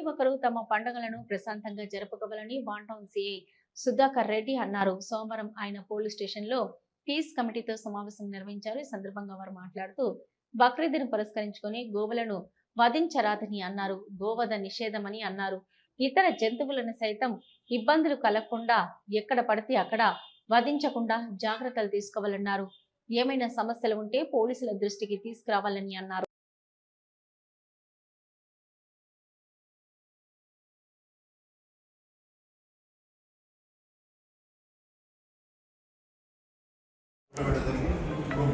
ప్రతి ఒక్కరూ తమ పండుగలను ప్రశాంతంగా జరుపుకోవాలని వాంటౌన్ సిఐ సుధాకర్ రెడ్డి అన్నారు. సోమవారం ఆయన పోలీస్ స్టేషన్లో పీస్ కమిటీతో సమావేశం నిర్వహించారు. ఈ సందర్భంగా వారు మాట్లాడుతూ బక్రీద్ను పురస్కరించుకొని గోవులను వధించరాదని అన్నారు. గోవధ నిషేధమని అన్నారు. ఇతర జంతువులను సైతం ఇబ్బందులు కలగకుండా ఎక్కడ పడితే అక్కడ వధించకుండా జాగ్రత్తలు తీసుకోవాలన్నారు. ఏమైనా సమస్యలు ఉంటే పోలీసుల దృష్టికి తీసుకురావాలని అన్నారు.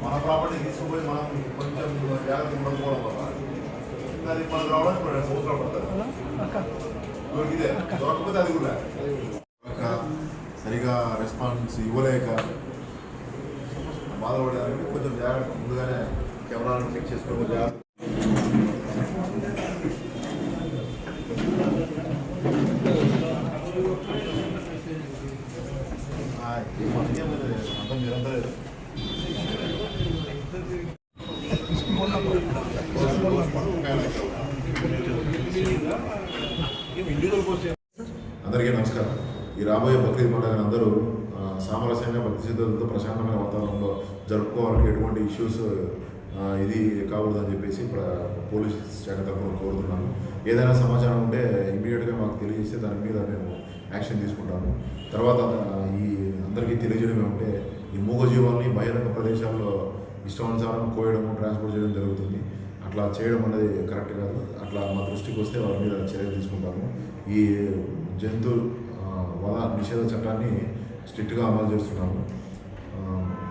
మన ప్రాపర్టీ తీసుకుపోయి మనం కొంచెం జాగ్రత్త ఉండకపోవడం వల్ల అది మనకు రావడానికి ఇప్పుడు రెండు సంవత్సరాలు పడుతుంది దొరికితే దొరకకపోతే అది కూడా ఒక సరిగా రెస్పాన్స్ ఇవ్వలేక బాధపడేదానికి కొంచెం జాగ్రత్త ముందుగానే కెమెరాలను ఫిక్స్ చేసుకోవడం జాగ్రత్త ఆ, ఈ మధ్య మరి అంతా మీరంతా అందరికీ నమస్కారం. ఈ రాబోయే బక్రీద్ పండుగను అందరూ సామరస్యంగా భక్తి ప్రశాంతమైన వాతావరణంలో జరుపుకోవాలని ఎటువంటి ఇష్యూస్ ఇది కాకూడదని చెప్పేసి పోలీస్ శాఖ తరఫున కోరుతున్నాను. ఏదైనా సమాచారం ఉంటే ఇమీడియట్గా మాకు తెలియజేస్తే దాని మీద మేము యాక్షన్ తీసుకుంటాము. తర్వాత ఈ అందరికీ తెలియజేయడం ఏమంటే ఈ మూగజీవాల్ని బహిరంగ ప్రదేశాల్లో ఇష్టానుసారం కోయడము ట్రాన్స్పోర్ట్ చేయడం జరుగుతుంది. అట్లా చేయడం అనేది కరెక్ట్ కాదు. అట్లా మా దృష్టికి వస్తే వాళ్ళ మీద చర్యలు తీసుకుంటాము. ఈ జంతు ఆ, వధ నిషేధ చట్టాన్ని స్ట్రిక్ట్గా అమలు చేస్తున్నాము.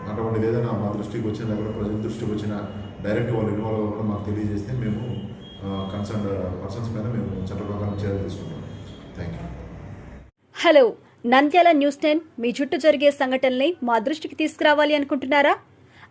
అటువంటిది ఏదైనా మా దృష్టికి వచ్చిన దగ్గర ప్రజల దృష్టికి వచ్చిన డైరెక్ట్ వాళ్ళు ఇన్వాల్వ్ అవ్వకుండా మాకు తెలియజేస్తే మేము కన్సర్న్ పర్సన్స్ మీద మేము చట్ట ప్రకారం చర్యలు తీసుకుంటాం. Thank you hello Nandyal news ten మీ చుట్టూ జరిగే సంఘటనల్ని మా దృష్టికి తీసుకురావాలి అనుకుంటున్నారా?